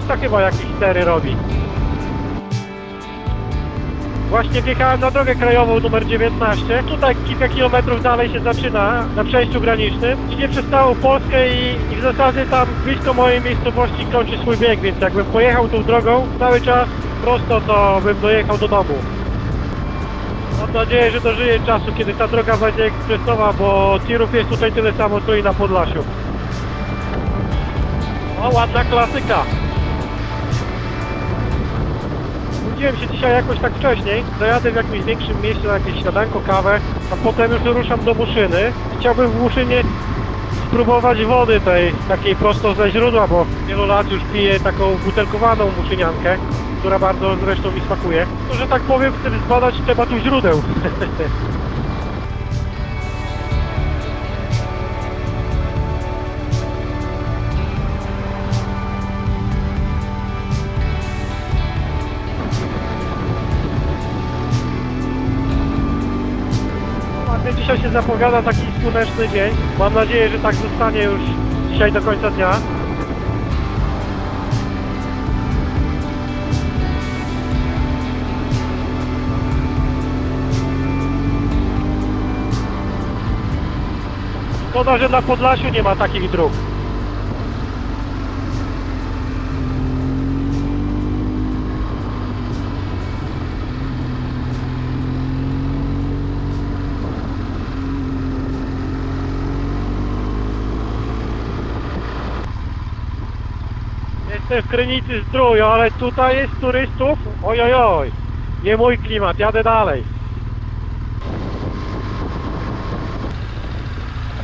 Maturzysta chyba jakieś stery robi. Właśnie wjechałem na drogę krajową numer 19. Tutaj kilka kilometrów dalej się zaczyna, na przejściu granicznym. Idzie przez całą Polskę i, i w zasadzie tam blisko mojej miejscowości kończy swój bieg, więc jakbym pojechał tą drogą cały czas prosto, to bym dojechał do domu. Mam nadzieję, że dożyję czasu, kiedy ta droga będzie ekspresowa, bo tirów jest tutaj tyle samo, co i na Podlasiu. O, ładna klasyka. Budziłem się dzisiaj jakoś tak wcześniej. Zajadę w jakimś większym mieście na jakieś śniadanko, kawę, a potem już ruszam do Muszyny. Chciałbym w Muszynie spróbować wody tej, takiej prosto ze źródła, bo wielu lat już piję taką butelkowaną muszyniankę, która bardzo zresztą mi smakuje. To, że tak powiem, chcę zbadać temat źródeł. zapowiada taki słoneczny dzień. Mam nadzieję, że tak zostanie już dzisiaj do końca dnia. Szkoda, że na Podlasiu nie ma takich dróg. Jestem w Krynicy Zdrój, ale tutaj jest turystów. Oj, oj, oj. Nie mój klimat, jadę dalej.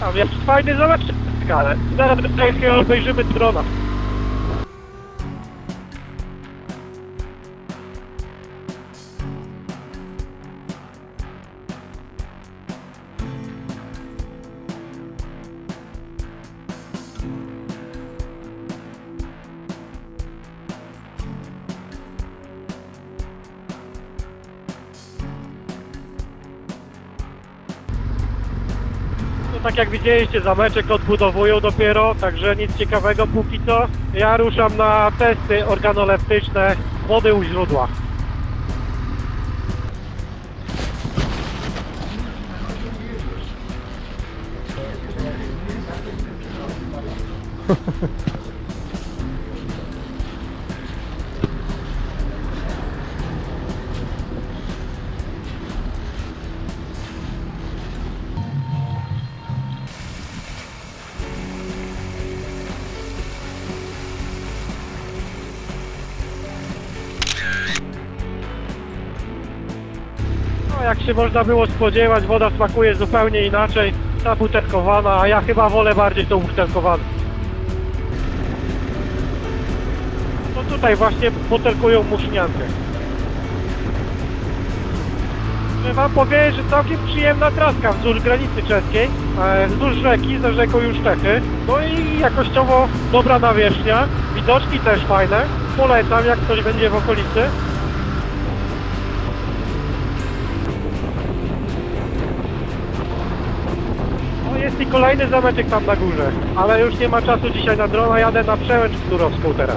Tam jest fajny zobaczcie, ale zaraz tutaj obejrzymy drona. Tak jak widzieliście, zameczek odbudowują dopiero, także nic ciekawego póki co. Ja ruszam na testy organoleptyczne wody u źródła. jak się można było spodziewać, woda smakuje zupełnie inaczej. Ta butelkowana, a ja chyba wolę bardziej tą butelkowaną. No tutaj właśnie butelkują muszniankę. Wam powiedzieć, że całkiem przyjemna traska wzdłuż granicy czeskiej, e, wzdłuż rzeki, za rzeką już Czechy. No i jakościowo dobra nawierzchnia, widoczki też fajne. Polecam, jak ktoś będzie w okolicy. Jest i kolejny zameczek tam na górze, ale już nie ma czasu dzisiaj na drona, jadę na przełęcz Knurowską teraz.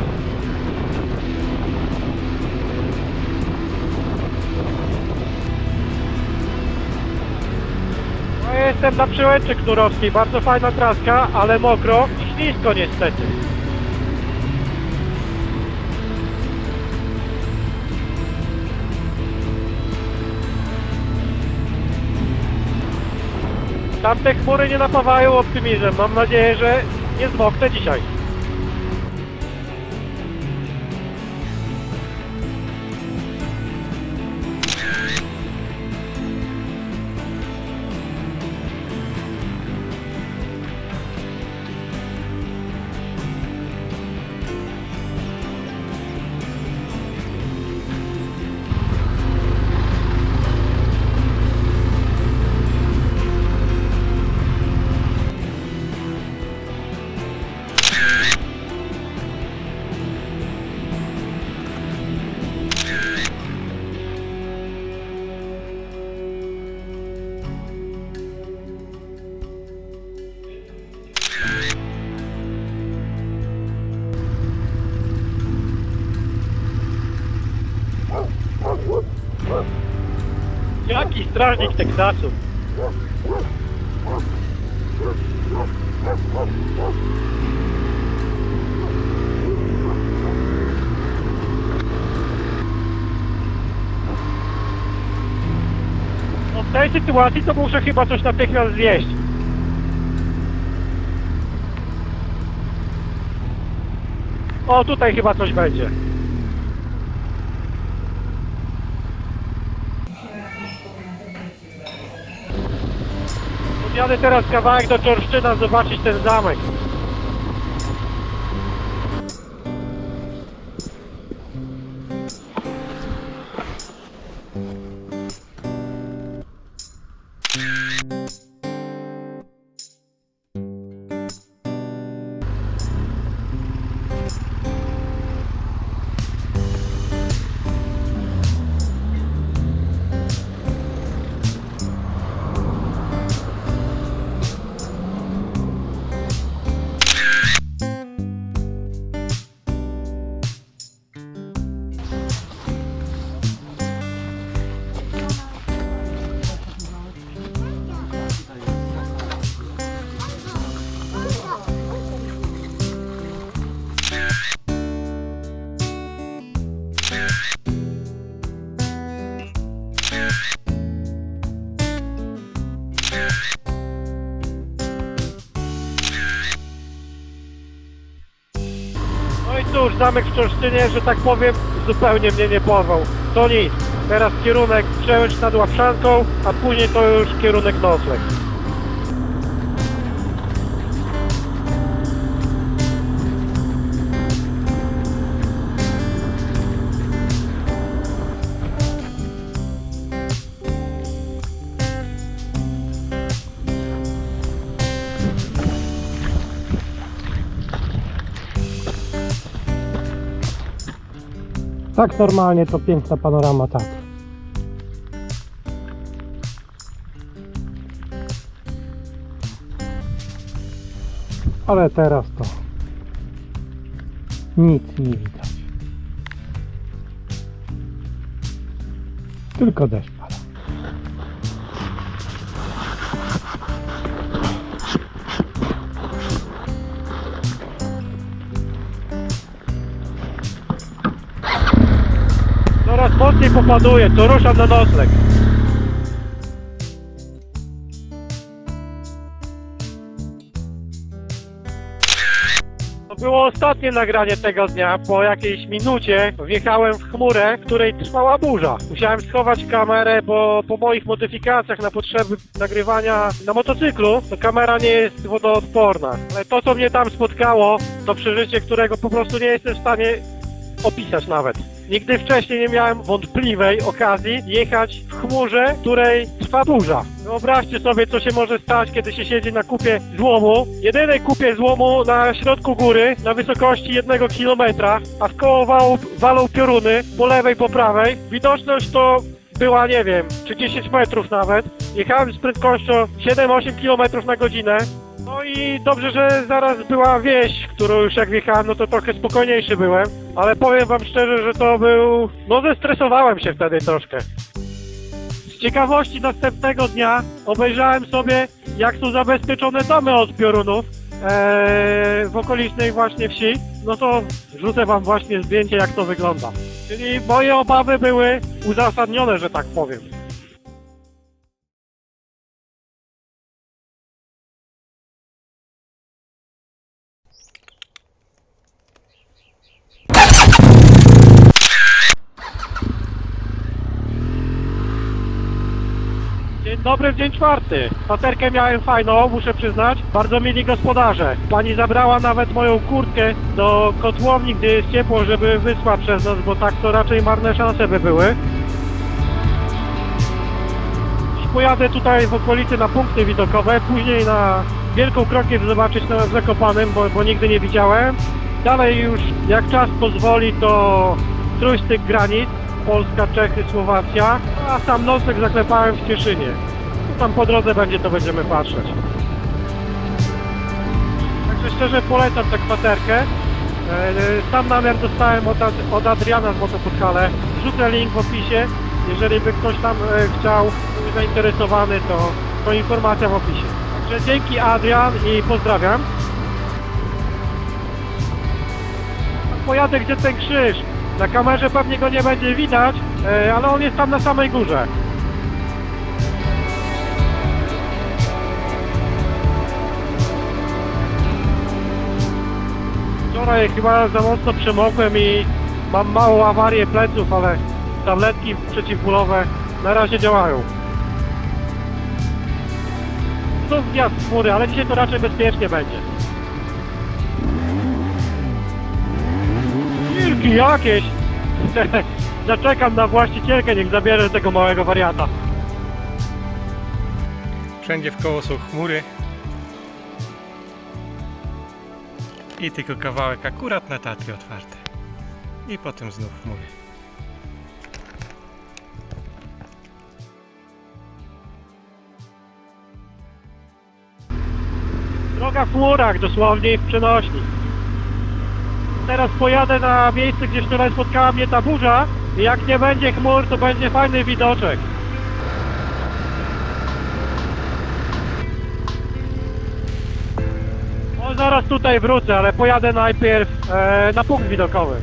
No jestem na przełęczy Knurowskiej, bardzo fajna traska, ale mokro i ślisko niestety. Tamte chmury nie napawają optymizmem. Mam nadzieję, że nie zmoknę dzisiaj. Strażnik Teksasu. No w tej sytuacji to muszę chyba coś natychmiast zjeść. O, tutaj chyba coś będzie. Podjadę teraz kawałek do Czorszczyna zobaczyć ten zamek. I cóż, zamek w Czorszczynie, że tak powiem, zupełnie mnie nie porwał. To nic. Teraz kierunek Przełęcz nad Łapszanką, a później to już kierunek nocleg. Tak normalnie to piękna panorama, tak. Ale teraz to nic nie widać. Tylko deszcz mocniej popaduje, to ruszam na nocleg. To było ostatnie nagranie tego dnia. Po jakiejś minucie wjechałem w chmurę, w której trwała burza. Musiałem schować kamerę, bo po moich modyfikacjach na potrzeby nagrywania na motocyklu, to kamera nie jest wodoodporna. Ale to, co mnie tam spotkało, to przeżycie, którego po prostu nie jestem w stanie opisać nawet. Nigdy wcześniej nie miałem wątpliwej okazji jechać w chmurze, której trwa burza. Wyobraźcie sobie, co się może stać, kiedy się siedzi na kupie złomu, jedynej kupie złomu na środku góry, na wysokości jednego kilometra, a w koło walą, walą pioruny, po lewej, po prawej. Widoczność to była, nie wiem, czy 10 metrów nawet. Jechałem z prędkością 7-8 km na godzinę. No i dobrze, że zaraz była wieś, którą już jak wjechałem, no to trochę spokojniejszy byłem. Ale powiem wam szczerze, że to był... No zestresowałem się wtedy troszkę. Z ciekawości następnego dnia obejrzałem sobie, jak są zabezpieczone domy od piorunów eee, w okolicznej właśnie wsi. No to wrzucę wam właśnie zdjęcie, jak to wygląda. Czyli moje obawy były uzasadnione, że tak powiem. Dzień dobry, w dzień czwarty. Spacerkę miałem fajną, muszę przyznać. Bardzo mili gospodarze. Pani zabrała nawet moją kurtkę do kotłowni, gdzie jest ciepło, żeby wysła przez nas, bo tak to raczej marne szanse by były. Pojadę tutaj w okolicy na punkty widokowe, później na Wielką Krokiew zobaczyć na Zakopanym, bo, bo nigdy nie widziałem. Dalej już, jak czas pozwoli, to trójstyk granic. Polska, Czechy, Słowacja, a sam nocleg zaklepałem w Cieszynie. No Tam po drodze będzie, to będziemy patrzeć. Także szczerze polecam tę kwaterkę. E, Sam namiar dostałem od, od Adriana z Motopodhale. Wrzucę link w opisie. Jeżeli by ktoś tam e, chciał, był zainteresowany, to, to informacja w opisie. Także dzięki Adrian i pozdrawiam. Pojadę gdzie ten krzyż. Na kamerze pewnie go nie będzie widać, e, ale on jest tam na samej górze. Wczoraj chyba za mocno przemokłem i mam małą awarię pleców, ale tabletki przeciwbólowe na razie działają. To zjazd chmury, ale dzisiaj to raczej bezpiecznie będzie. Jakieś! Zaczekam na właścicielkę, niech zabierze tego małego wariata. Wszędzie w koło są chmury. I tylko kawałek akurat na Tatry otwarte. I potem znów chmury. Droga w chmurach, dosłownie i w przenośni. Teraz pojadę na miejsce, gdzie wczoraj spotkała mnie ta burza i jak nie będzie chmur, to będzie fajny widoczek. O, zaraz tutaj wrócę, ale pojadę najpierw e, na punkt widokowy.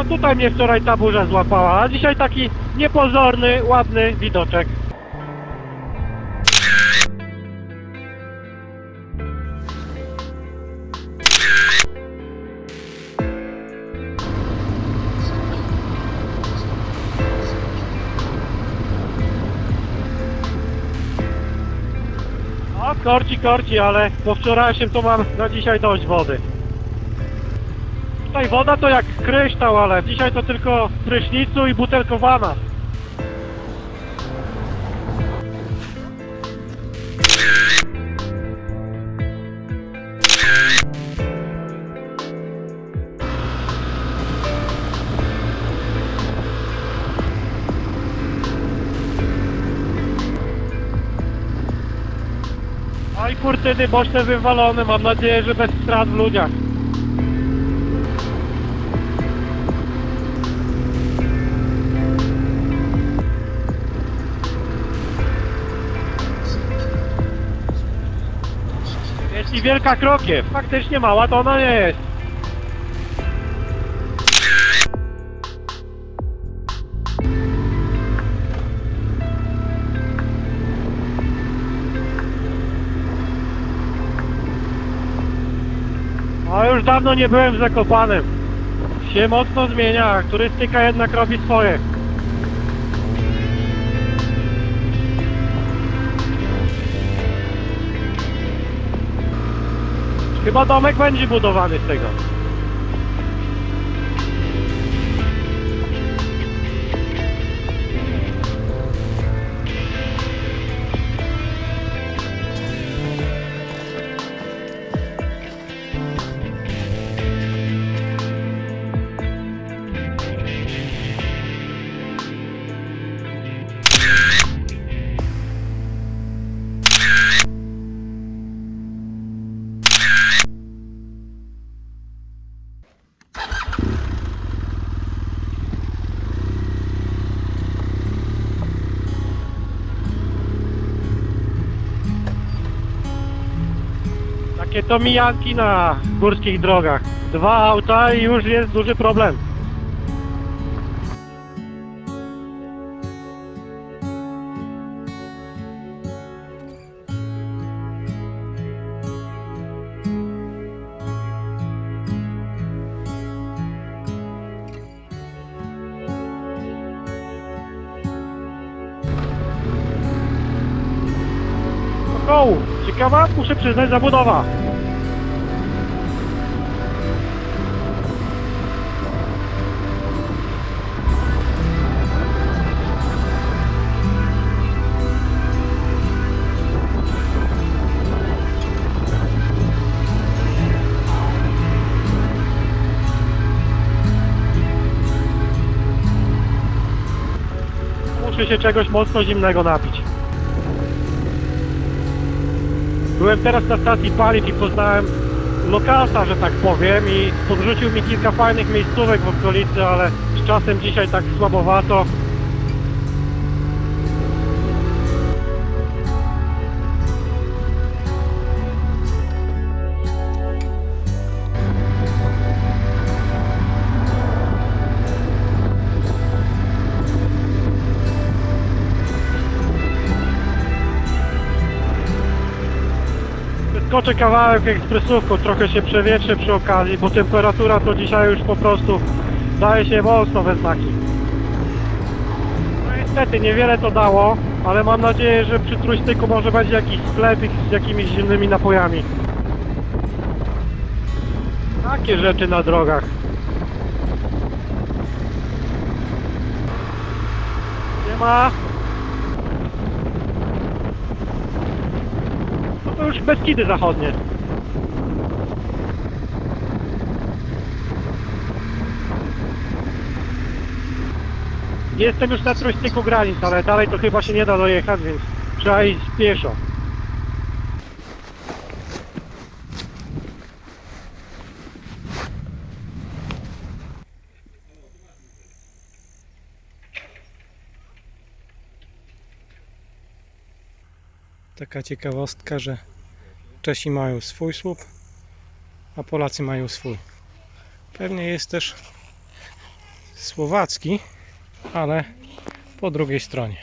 No to tutaj mnie wczoraj ta burza złapała, a dzisiaj taki niepozorny, ładny widoczek. O, korci, korci, ale po wczorajszym to mam na dzisiaj dość wody. Tutaj woda to jak kryształ, ale dzisiaj to tylko w prysznicu i butelkowana. Oj kurtyny boczne wywalone, mam nadzieję, że bez strat w ludziach. Wielka krokiew, faktycznie mała to ona nie jest. A już dawno nie byłem w Zakopanem. Się mocno zmienia, turystyka jednak robi swoje. Chyba domek będzie budowany z tego. Takie to mijanki na górskich drogach. Dwa auta i już jest duży problem. Około. Ciekawa, muszę przyznać, zabudowa. Muszę się czegoś mocno zimnego napić. Byłem teraz na stacji paliw i poznałem lokalsa, że tak powiem i podrzucił mi kilka fajnych miejscówek w okolicy, ale z czasem dzisiaj tak słabowato. Skoczę kawałek ekspresówką, trochę się przewietrzę przy okazji, bo temperatura to dzisiaj już po prostu daje się mocno we znaki. No niestety niewiele to dało, ale mam nadzieję, że przy trójstyku może będzie jakiś sklepik z jakimiś zimnymi napojami. Takie rzeczy na drogach. Nie ma. No to już Beskidy Zachodnie. Jestem już na trójstyku granic, ale dalej to chyba się nie da dojechać, więc trzeba iść pieszo. Taka ciekawostka, że Czesi mają swój słup, a Polacy mają swój. Pewnie jest też słowacki, ale po drugiej stronie.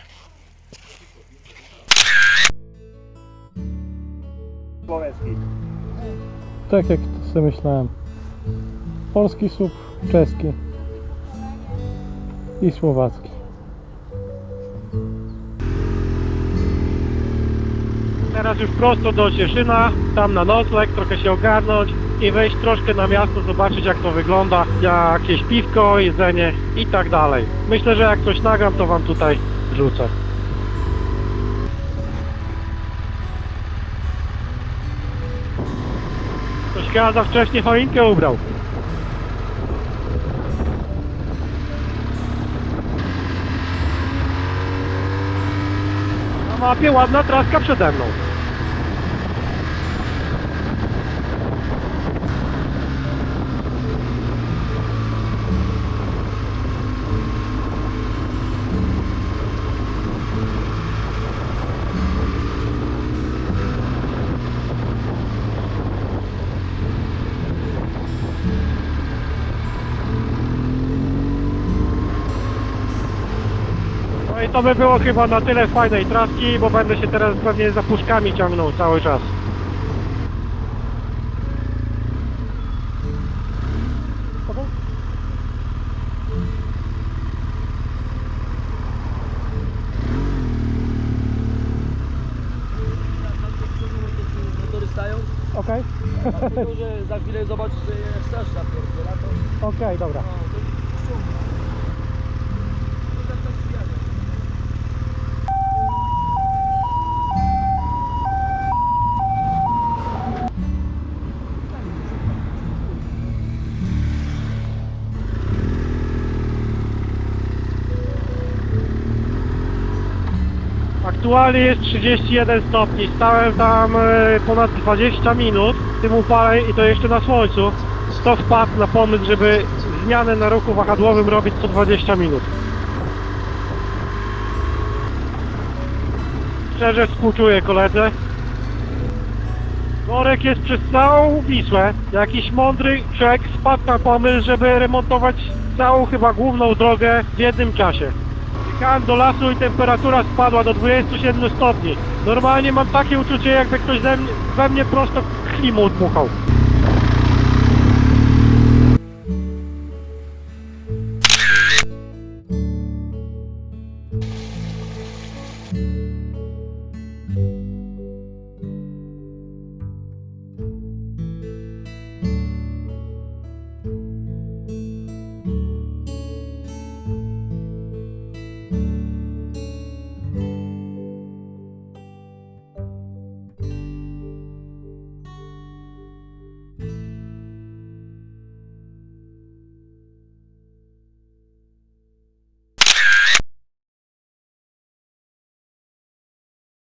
Słoweński. Tak jak sobie myślałem. Polski słup, czeski i słowacki. Teraz już prosto do Cieszyna, tam na nocleg, trochę się ogarnąć i wejść troszkę na miasto, zobaczyć jak to wygląda, jakieś piwko, jedzenie i tak dalej. Myślę, że jak coś nagram, to wam tutaj wrzucę. Ktoś chyba za wcześnie choinkę ubrał. Mapie ładna traska przede mną. To by było chyba na tyle fajnej traski, bo będę się teraz pewnie za puszkami ciągnął cały czas. Okej, że za chwilę zobaczysz, że jak straż zapierdziela, to okej, dobra. Aktualnie jest 31 stopni. Stałem tam e, ponad 20 minut w tym upale i to jeszcze na słońcu. Kto wpadł na pomysł, żeby zmianę na ruchu wahadłowym robić co 20 minut? Szczerze współczuję koledze. Worek jest przez całą Wisłę. Jakiś mądry czek wpadł na pomysł, żeby remontować całą chyba główną drogę w jednym czasie. Jechałem do lasu i temperatura spadła do 27 stopni. Normalnie mam takie uczucie, jakby ktoś mnie, we mnie prosto klimu dmuchał.